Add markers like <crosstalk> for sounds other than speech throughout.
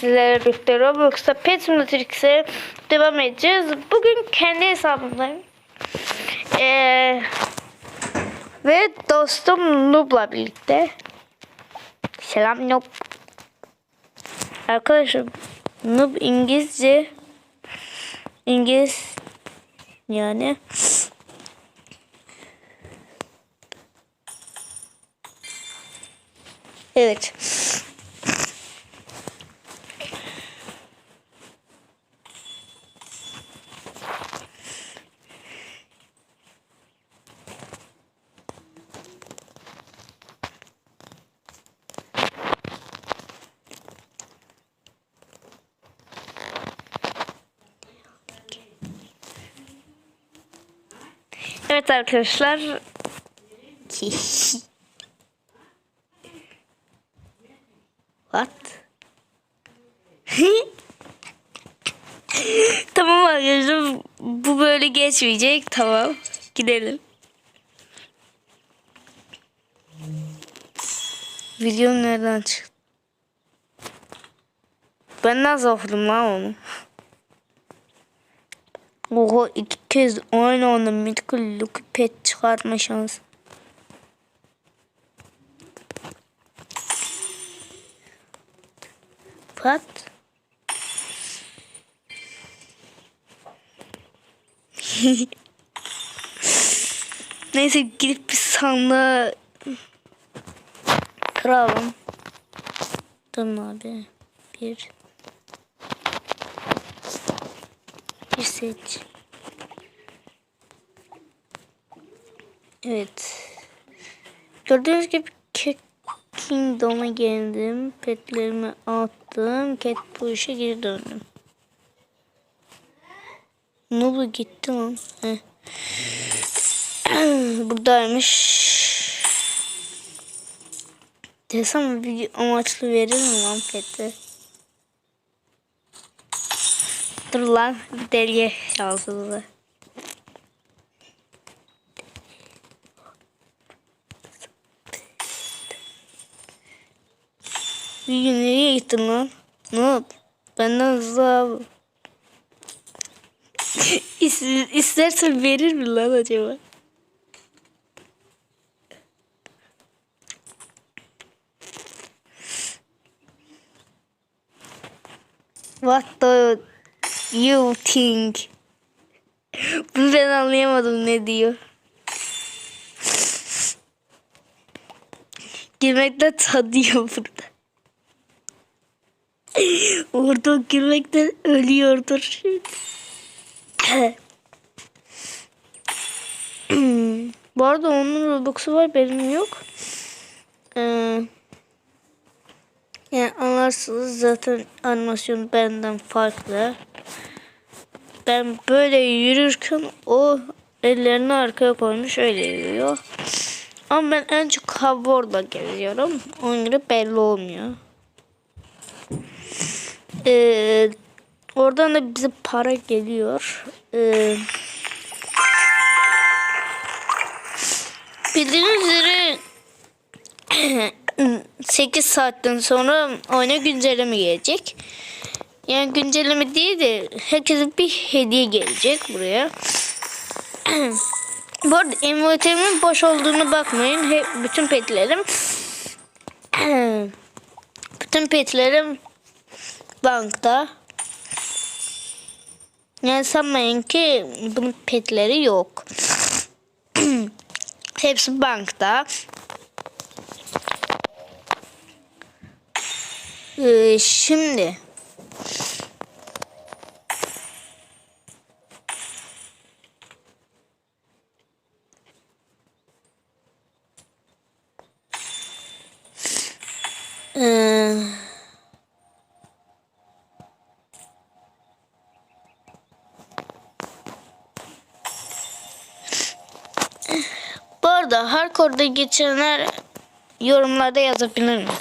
Sizlerle birlikte Roblox'ta Pet Simulatrix'e devam edeceğiz. Bugün kendi hesabımdayım. Ee, ve dostum Noob'la birlikte. Selam Noob. Arkadaşım Noob İngilizce İngiliz yani Evet. Evet arkadaşlar. What? <laughs> tamam arkadaşlar bu böyle geçmeyecek. Tamam. Gidelim. Video nereden çıktı? Ben nasıl okudum lan onu? Oha iki kez aynı anda Mythical Lucky Pet çıkartma şansı. Pat. <laughs> Neyse gidip bir sandığa kıralım. Tamam abi. Bir. Bir seç. Evet. Gördüğünüz gibi Kingdom'a geldim. Petlerimi attım. Cat işe geri döndüm. Ne oldu gitti lan? <clears throat> Buradaymış. Desem bir amaçlı verir mi lan peti? Dur lan bir deliye şanssızlığı. Bir gün nereye gittin lan? Ne yap? Benden hızlı abi. <laughs> İs- İstersen verir mi lan acaba? What do you think? Bunu ben anlayamadım ne diyor. Girmekten <laughs> tadıyor burada. <laughs> Orada gülmekten ölüyordur. <clears throat> Bu arada onun Robux'u var benim yok. Ee, yani anlarsınız zaten animasyon benden farklı. Ben böyle yürürken o ellerini arkaya koymuş öyle yürüyor. Ama ben en çok hoverboard'la geziyorum. Onun gibi belli olmuyor. Ee, oradan da bize para geliyor. Ee, bildiğiniz üzere <clears throat> 8 saatten sonra oyuna güncelleme gelecek. Yani güncelleme değil de herkese bir hediye gelecek buraya. <clears throat> Bu arada envanterimin boş olduğunu bakmayın. Hep bütün petlerim <clears throat> bütün petlerim bankta. Yani sanmayın ki bunun petleri yok. <clears throat> Hepsi bankta. Ee, şimdi Ee, arada hardcore'da geçenler yorumlarda yazabilir mi?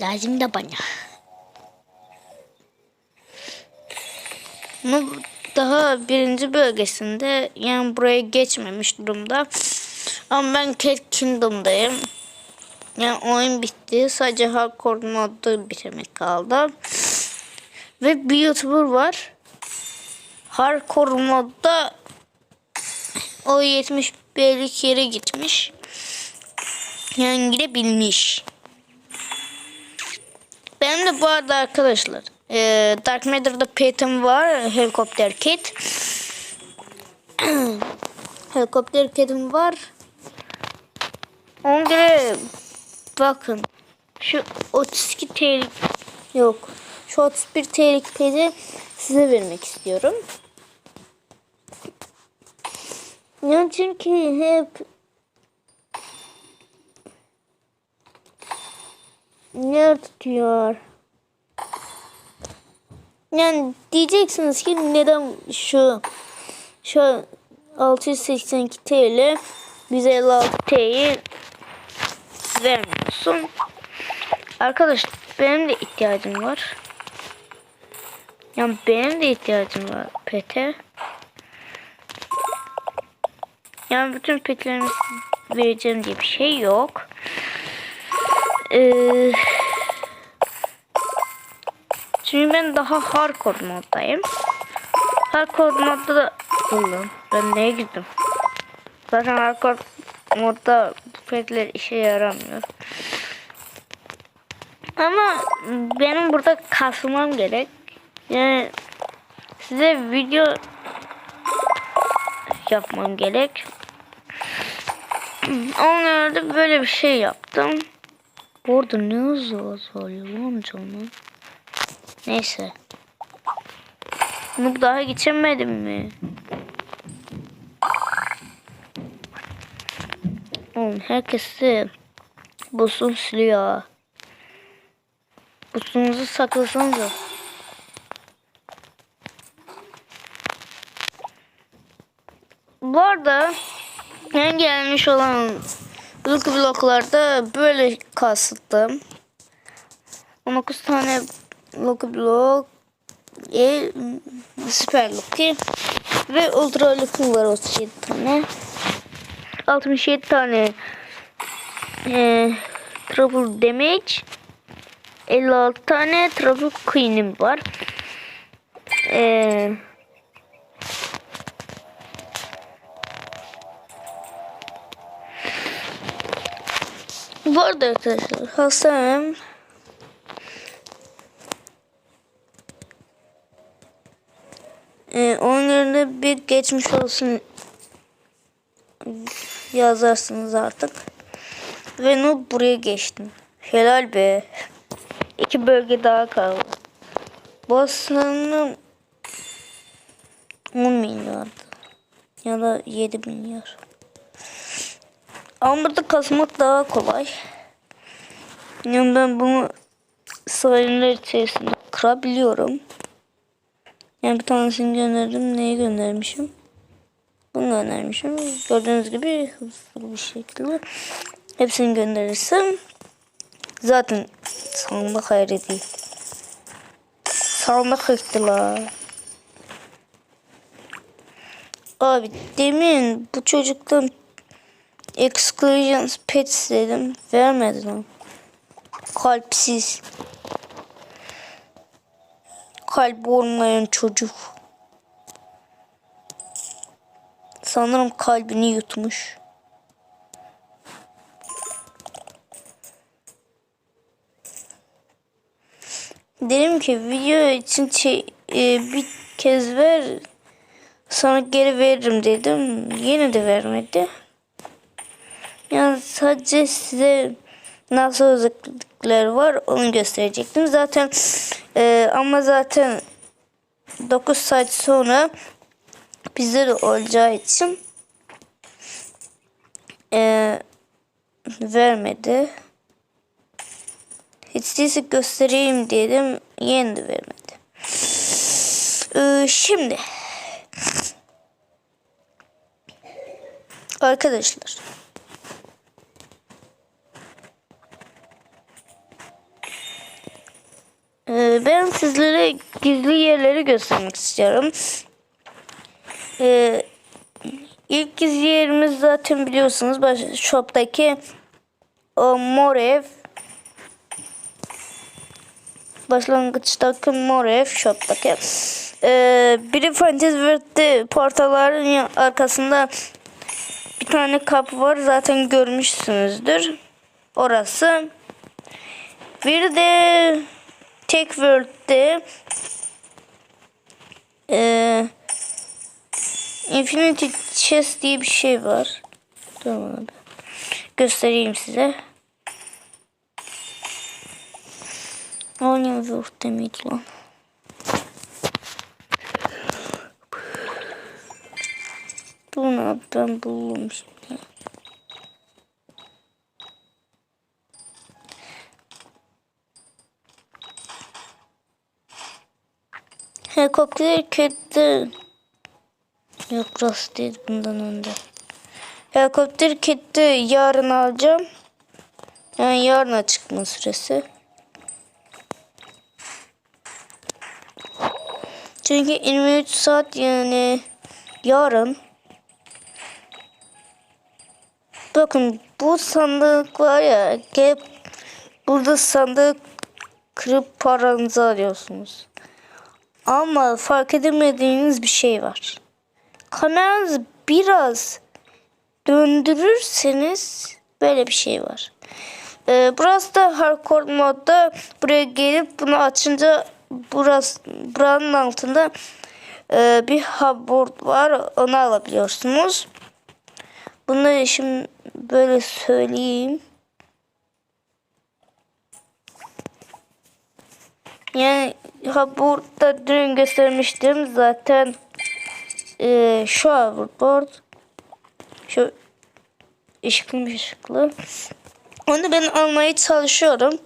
Lazım da bana. Bu daha birinci bölgesinde yani buraya geçmemiş durumda. Ama ben Cat Kingdom'dayım. Yani oyun bitti. Sadece hardcore modda bitirmek kaldı. Ve bir YouTuber var. Hardcore modda o 70 bellik yere gitmiş. Yani gidebilmiş. Benim de bu arada arkadaşlar e, Dark Matter'da petim var. Helikopter kit. <clears throat> Helikopter kitim var. Ona göre bakın şu 32 TL yok. Şu 31 TL'lik peti size vermek istiyorum. Ya çünkü hep yer tutuyor. Yani diyeceksiniz ki neden şu şu 682 TL 156 TL'yi vermiyorsun? Arkadaş benim de ihtiyacım var. Yani benim de ihtiyacım var pete. Yani bütün petlerimi vereceğim diye bir şey yok. Ee, çünkü ben daha hardcore moddayım. Hardcore modda da Ulan ben neye girdim? Zaten hardcore modda bu petler işe yaramıyor. Ama benim burada kasmam gerek. Yani size video yapmam gerek. Onlarda böyle bir şey yaptım. Bu ne hızlı azalıyor lan canım. Neyse. Bunu daha geçemedim mi? Oğlum herkesi busun siliyor. Busunuzu saklasanıza. Bu arada gelmiş olan Lucky bloklarda böyle kastım. 19 tane Lucky blok e, süper Lucky ve ultra Lucky var 37 tane. 67 tane e, triple damage 56 tane triple queen'im var. Eee Bu arada arkadaşlar hastam ee, onun bir geçmiş olsun yazarsınız artık. Ve Noob buraya geçtim. Helal be. İki bölge daha kaldı. Bu sanırım 10 milyardı. Ya da 7 milyar. Ama burada kasmak daha kolay. Yani ben bunu sayılar içerisinde kırabiliyorum. Yani bir tanesini gönderdim. Neyi göndermişim? Bunu göndermişim. Gördüğünüz gibi hızlı bir şekilde hepsini gönderirsem zaten sandık hayır değil. Sandık hıktılar. Abi demin bu çocuktan Exclusions Pets dedim. Vermedi lan. Kalpsiz. Kalp olmayan çocuk. Sanırım kalbini yutmuş. Dedim ki video için şey, e, bir kez ver sonra geri veririm dedim. Yine de vermedi. Yani sadece size nasıl özellikler var onu gösterecektim. Zaten e, ama zaten 9 saat sonra bizde de olacağı için e, vermedi. Hiç değilse göstereyim dedim. Yeni de vermedi. Ee, şimdi arkadaşlar Ee, ben sizlere gizli yerleri göstermek istiyorum. Ee, ilk gizli yerimiz zaten biliyorsunuz baş, shop'taki o mor ev. Başlangıçtaki mor ev, shop'taki. Ee, biri Fantasy World'de portalların ya- arkasında bir tane kapı var. Zaten görmüşsünüzdür. Orası. Bir de Tech World'de ee, Infinity Chest diye bir şey var. Tamam abi. Göstereyim size. Onion World demeydi lan. Abi ben buldum şimdi. Helikopter kedi. Yok burası değil bundan önce. Helikopter kedi yarın alacağım. Yani yarın çıkma süresi. Çünkü 23 saat yani yarın. Bakın bu sandık var ya gelip burada sandık kırıp paranızı alıyorsunuz. Ama fark edemediğiniz bir şey var. Kameranızı biraz döndürürseniz böyle bir şey var. Ee, burası da hardcore modda buraya gelip bunu açınca burası buranın altında e, bir hubboard var onu alabiliyorsunuz. Bunları şimdi böyle söyleyeyim. Yani hubboard'da dün göstermiştim zaten e, şu hubboard şu ışıklı ışıklı. Onu ben almaya çalışıyorum.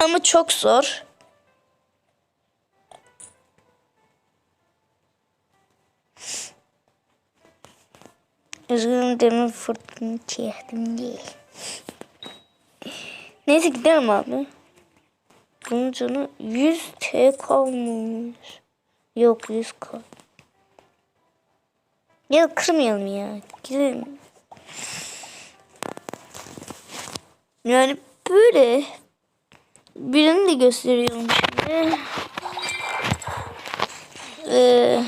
Ama çok zor. Üzgünüm demin fırtını çektim değil. Neyse gidelim abi. Bunun canı 100 T kalmış. Yok 100 kal. Ya kırmayalım ya. Gidelim. Yani böyle birini de gösteriyorum şimdi. Ee,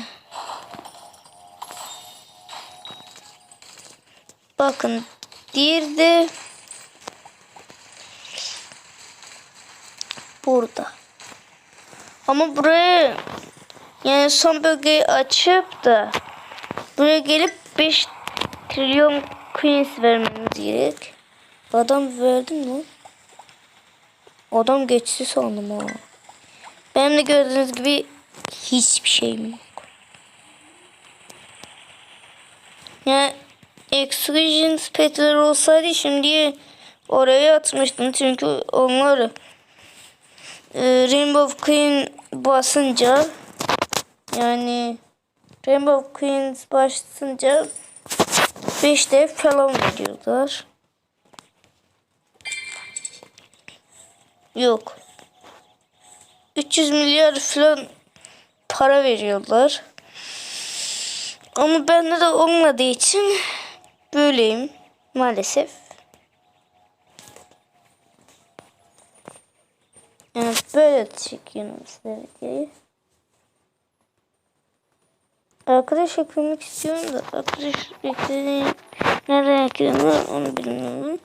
bakın diğeri de burada. Ama buraya yani son bölgeyi açıp da buraya gelip 5 trilyon coins vermemiz gerek. Adam verdi mi? Adam geçti sandım ha. Benim de gördüğünüz gibi hiçbir şeyim yok. Yani Exclusion Petler olsaydı şimdi oraya atmıştım çünkü onlar e, Rainbow Queen basınca yani Rainbow Queen basınca 5 dev falan veriyorlar. Yok. 300 milyar falan para veriyorlar. Ama bende de olmadığı için böyleyim maalesef. Yani böyle çekiyorum size videoyu. Arkadaş eklemek istiyorum da arkadaş eklediğim nereden eklenir onu bilmiyorum.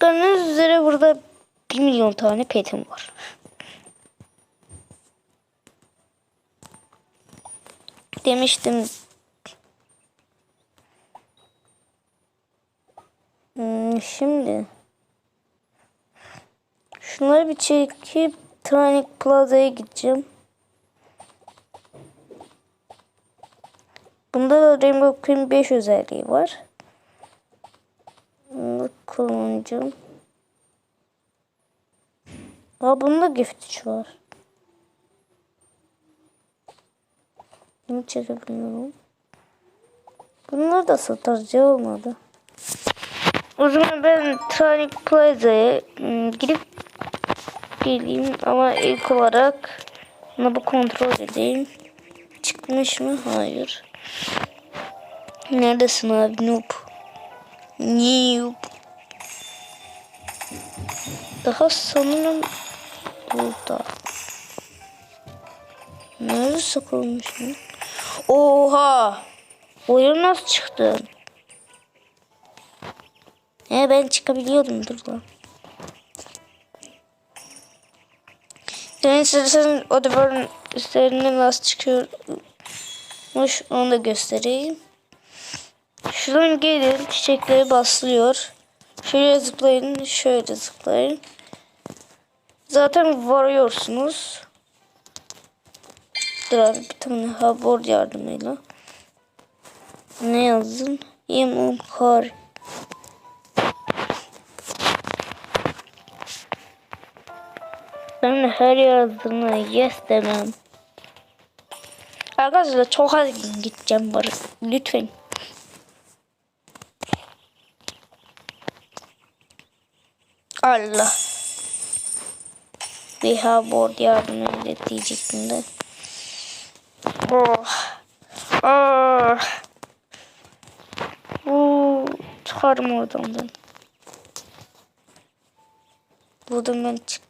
Gördüğünüz üzere burada 1 milyon tane petim var. Demiştim. Hmm, şimdi şunları bir çekip Tronic Plaza'ya gideceğim. Bunda da Rainbow Queen 5 özelliği var. Bunu kullanacağım. Aa bunda gift var. Bunu çekebiliyorum. Bunlar da satarcı olmadı. O zaman ben Tronic Plaza'ya ım, gidip geleyim ama ilk olarak bunu kontrol edeyim. Çıkmış mı? Hayır. Neredesin abi noob? Noob. Daha sanırım burada. Nerede saklanmış lan? Oha! Oyun nasıl çıktı? He ben çıkabiliyordum dur lan. İstersen o duvarın üzerine nasıl çıkıyormuş onu da göstereyim. Şuradan gelin çiçekleri baslıyor. Şöyle zıplayın, şöyle zıplayın. Zaten varıyorsunuz. Dur abi bir tane habor yardımıyla. Ne yazdın? İmam kar. Ben her yazdığına yes demem. Arkadaşlar çok az gideceğim bari. Lütfen. Allah. Bir habor yardım et diyecektim de. Oh. Oh. Oo, çıkarım oradan ben. Buradan ben çık.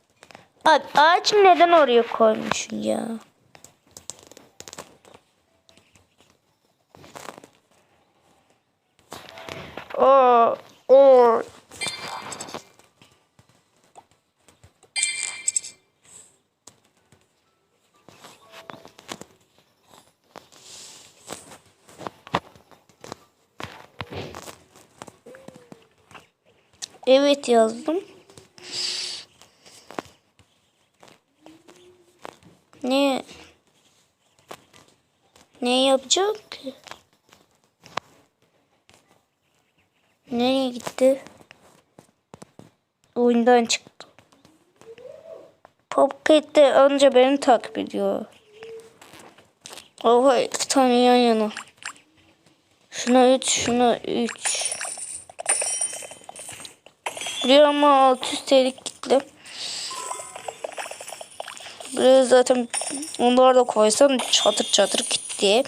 Abi ağaç neden oraya koymuşsun ya? Oo, oo. Evet yazdım. Ne? Ne yapacağım ki? Nereye gitti? Oyundan çıktı. Popket'te önce beni takip ediyor. Oha iki tane yan yana. Şuna 3, şuna 3. Buraya ama 600 TL'lik gitti. Buraya zaten onları da koysam çatır çatır gitti. Ee,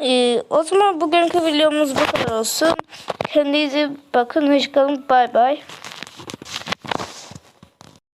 ee, o zaman bugünkü videomuz bu kadar olsun. Kendinize bakın. Hoşçakalın. Bay bay.